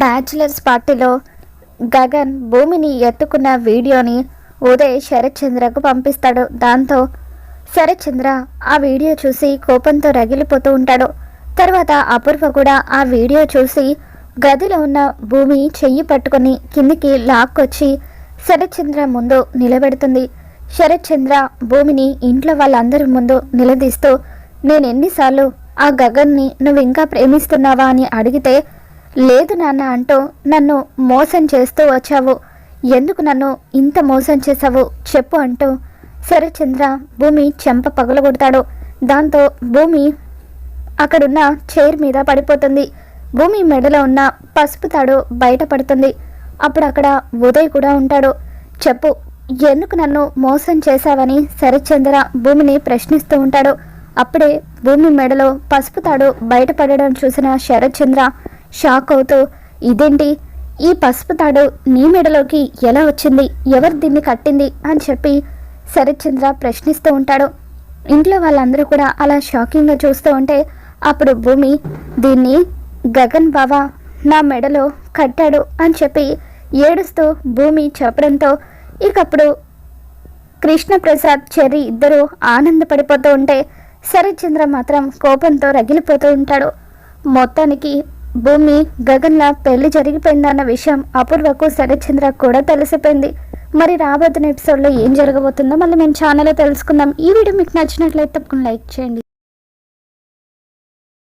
Bachelors పార్టీలో గగన్ భూమిని ఎత్తుకున్న వీడియోని ఉదయ్ శరత్ చంద్రకు పంపిస్తాడు. దాంతో శరత్ చంద్ర ఆ వీడియో చూసి కోపంతో రగిలిపోతూ ఉంటాడు. తర్వాత అపూర్వ కూడా ఆ వీడియో చూసి గదిలో ఉన్న భూమి చెయ్యి పట్టుకొని కిందికి లాక్కొచ్చి శరత్ చంద్ర ముందు నిలబెడుతుంది. శరత్ చంద్ర భూమిని ఇంట్లో వాళ్ళందరి ముందు నిలదీస్తూ నేను ఎన్నిసార్లు ఆ గగన్ని నువ్వు ఇంకా ప్రేమిస్తున్నావా? అని అడిగితే లేదు నాన్న అంటూ నన్ను మోసం చేస్తూ వచ్చావు. ఎందుకు నన్ను ఇంత మోసం చేశావు చెప్పు అంటూ శరత్చంద్ర భూమి చెంప పగలగొడతాడు. దాంతో భూమి అక్కడున్న చైర్ మీద పడిపోతుంది. భూమి మెడలో ఉన్న పసుపు తాడు బయటపడుతుంది అప్పుడు అక్కడ ఉదయ్ కూడా ఉంటాడు. చెప్పు ఎందుకు నన్ను మోసం చేశావని శరచంద్ర భూమిని ప్రశ్నిస్తూ ఉంటాడు. అప్పుడే భూమి మెడలో పసుపు తాడు బయటపడడం చూసిన శరత్చంద్ర షాక్ అవుతూ ఇదేంటి? ఈ పసుపు తాడు నీ మెడలోకి ఎలా వచ్చింది? ఎవరు దీన్ని కట్టింది? అని చెప్పి శరత్చంద్ర ప్రశ్నిస్తూ ఉంటాడు. ఇంట్లో వాళ్ళందరూ కూడా అలా షాకింగ్గా చూస్తూ ఉంటే అప్పుడు భూమి దీన్ని గగన్ బావ నా మెడలో కట్టాడు అని చెప్పి ఏడుస్తూ భూమి చెప్పడంతో ఇకప్పుడు కృష్ణప్రసాద్ చెర్రి ఇద్దరూ ఆనందపడిపోతూ ఉంటే శరత్చంద్ర మాత్రం కోపంతో రగిలిపోతూ ఉంటాడు. మొత్తానికి భూమి గగన్ల పెళ్ళి జరిగిపోయిందన్న విషయం అపూర్వకు శరత్చంద్ర కూడా తెలిసిపోయింది. మరి రాబోతున్న ఎపిసోడ్లో ఏం జరగబోతుందో మళ్ళీ మేము ఛానల్లో తెలుసుకుందాం. ఈ వీడియో మీకు నచ్చినట్లయితే తప్పకుండా లైక్ చేయండి